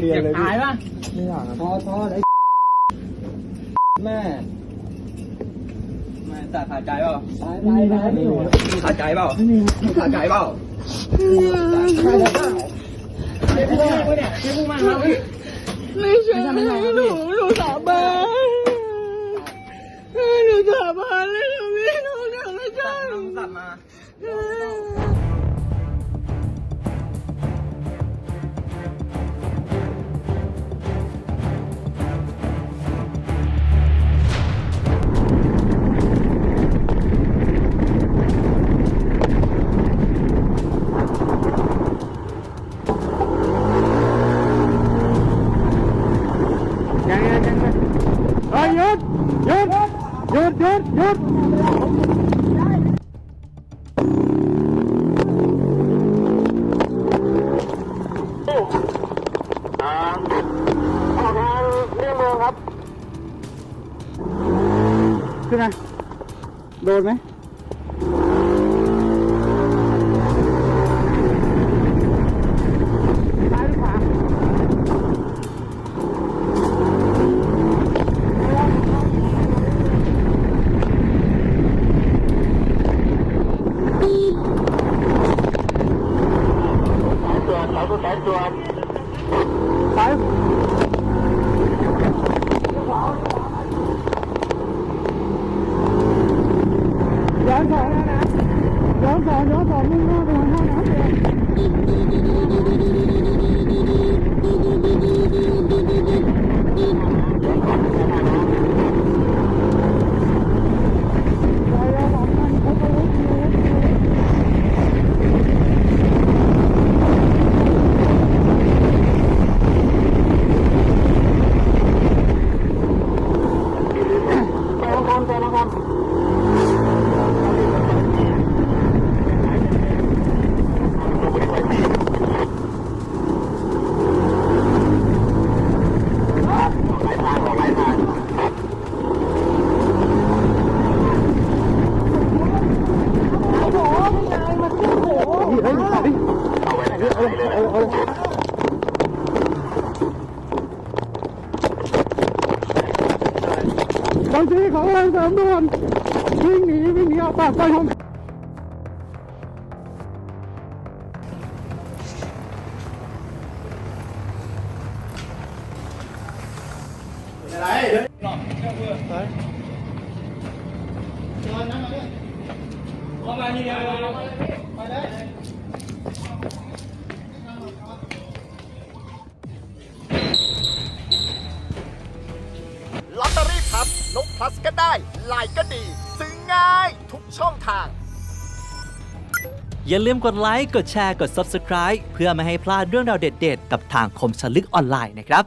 เรียนเลยตายปะไม่อยากครับพอพอไอ้แม่แม่แต่ขาดใจเปล่าตายตายตายไม่อยู่ขาดใจเปล่าขาดใจเปล่าตายแล้วเจ๊พุ่งมาเนี่ยเจ๊พุ่งมาครับพี่ไม่ใช่หนูหนูสาบานหนูสาบานเลยหนูไม่หนูเนี่ยไม่ใช่สัตว์มายัง ดหยุดหยุดหยุดหยุดขึ้นมาโดนไหม ซ้ายย้อนสองแล้วนะย้อนสองย้อนสองมุ่งหน้าไปทางท่าน้ำเลยย้อนสองมันเขาก็ลุกอยู่ ไปละครไปละคร บางทีเขากำลังเสริมด่วนวิ่งหนีวิ่งหนีออกปากซอยของเข้ามาทีเดียวไปเลยล ลัสก็ได้ไลน์ก็ดี ซื้อง่ายทุกช่องทาง อย่าลืมกดไลค์ กดแชร์ กด Subscribe เพื่อไม่ให้พลาดเรื่องราวเด็ดๆ กับทางคมสลึกออนไลน์นะครับ